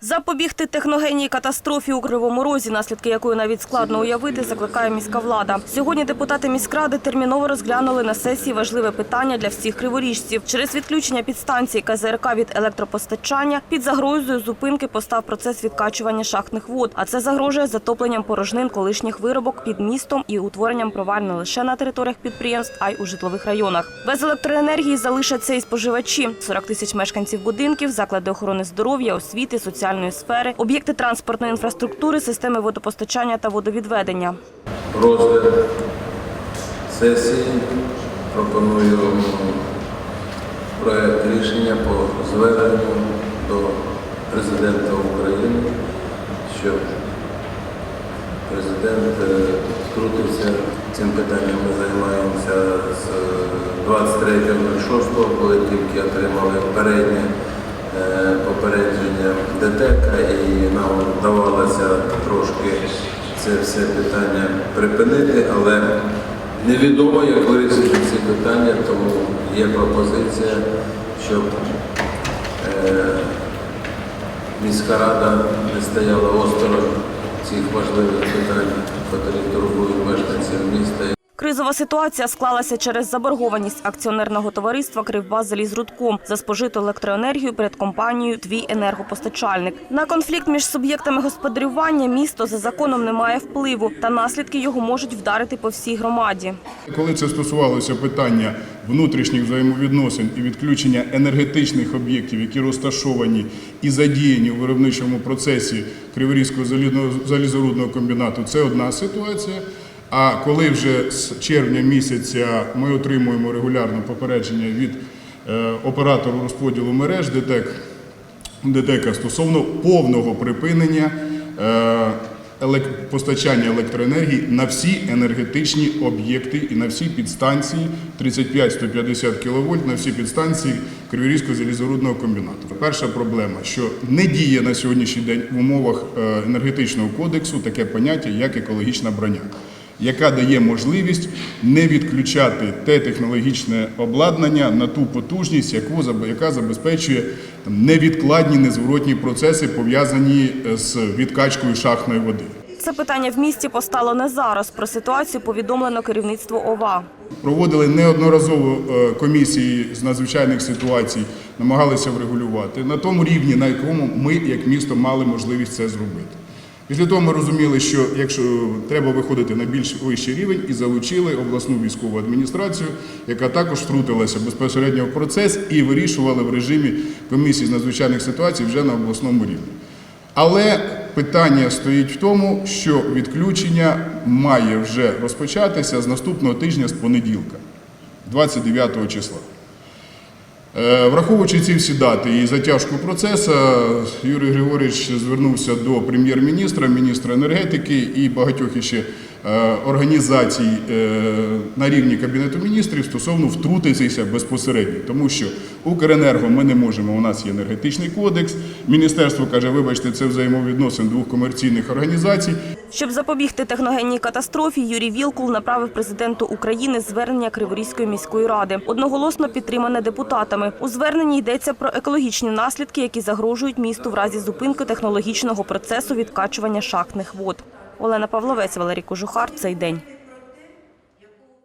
Запобігти техногенній катастрофі у Кривому Розі, наслідки якої навіть складно уявити, закликає міська влада. Сьогодні депутати міськради терміново розглянули на сесії важливе питання для всіх криворіжців. Через відключення підстанції КЗРК від електропостачання під загрозою зупинки постав процес відкачування шахтних вод. А це загрожує затопленням порожнин колишніх виробок під містом і утворенням проваль не лише на територіях підприємств, а й у житлових районах. Без електроенергії залишаться і споживачі. 40 тисяч мешканців будинків, заклади охорони здоров'я, освіти, соціальної сфери, об'єкти транспортної інфраструктури, системи водопостачання та водовідведення. розгляд сесії. Пропоную проект рішення по зверненню до президента України, щоб президент е, втрутився цим питанням. Ми займаємося з 23.06, коли тільки отримали переднє е, ДТЕК, і нам вдавалося трошки це все питання припинити, але невідомо, як вирішити ці питання, тому є пропозиція, щоб е, міська рада не стояла осторонь цих важливих питань, які турбують мешканців міста. Кризова ситуація склалася через заборгованість акціонерного товариства «Кривбас-Залізрудком» за спожиту електроенергію перед компанією «Твій енергопостачальник». На конфлікт між суб'єктами господарювання місто за законом не має впливу, та наслідки його можуть вдарити по всій громаді. Коли це стосувалося питання внутрішніх взаємовідносин і відключення енергетичних об'єктів, які розташовані і задіяні у виробничому процесі Криворізького залізорудного комбінату, це одна ситуація. А коли вже з червня місяця ми отримуємо регулярно попередження від е, оператору розподілу мереж ДТЕК ДТЕКа стосовно повного припинення е, постачання електроенергії на всі енергетичні об'єкти і на всі підстанції 35-150 кВт на всі підстанції Криворізького залізорудного комбінату. Перша проблема, що не діє на сьогоднішній день в умовах е, енергетичного кодексу таке поняття, як екологічна броня яка дає можливість не відключати те технологічне обладнання на ту потужність, яку яка забезпечує там, невідкладні незворотні процеси, пов'язані е, з відкачкою шахтної води. Це питання в місті постало не зараз. Про ситуацію повідомлено керівництво ОВА. Проводили неодноразово е, комісії з надзвичайних ситуацій, намагалися врегулювати на тому рівні, на якому ми, як місто, мали можливість це зробити. Після того ми розуміли, що якщо треба виходити на більш вищий рівень, і залучили обласну військову адміністрацію, яка також втрутилася безпосередньо в процес і вирішувала в режимі комісії з надзвичайних ситуацій вже на обласному рівні. Але питання стоїть в тому, що відключення має вже розпочатися з наступного тижня з понеділка, 29 числа. Е, Враховуючи ці всі дати і затяжку процесу, Юрій Григорійович звернувся до прем'єр-міністра, міністра енергетики і багатьох іще організацій е, на рівні Кабінету міністрів стосовно втрутитися безпосередньо, тому що Укренерго ми не можемо. У нас є енергетичний кодекс. Міністерство каже, вибачте, це взаємовідносин двох комерційних організацій. Щоб запобігти техногенній катастрофі, Юрій Вілкул направив президенту України звернення Криворізької міської ради, одноголосно підтримане депутатами. У зверненні йдеться про екологічні наслідки, які загрожують місту в разі зупинки технологічного процесу відкачування шахтних вод. Олена Павловець, Валерій Кожухар. Цей день.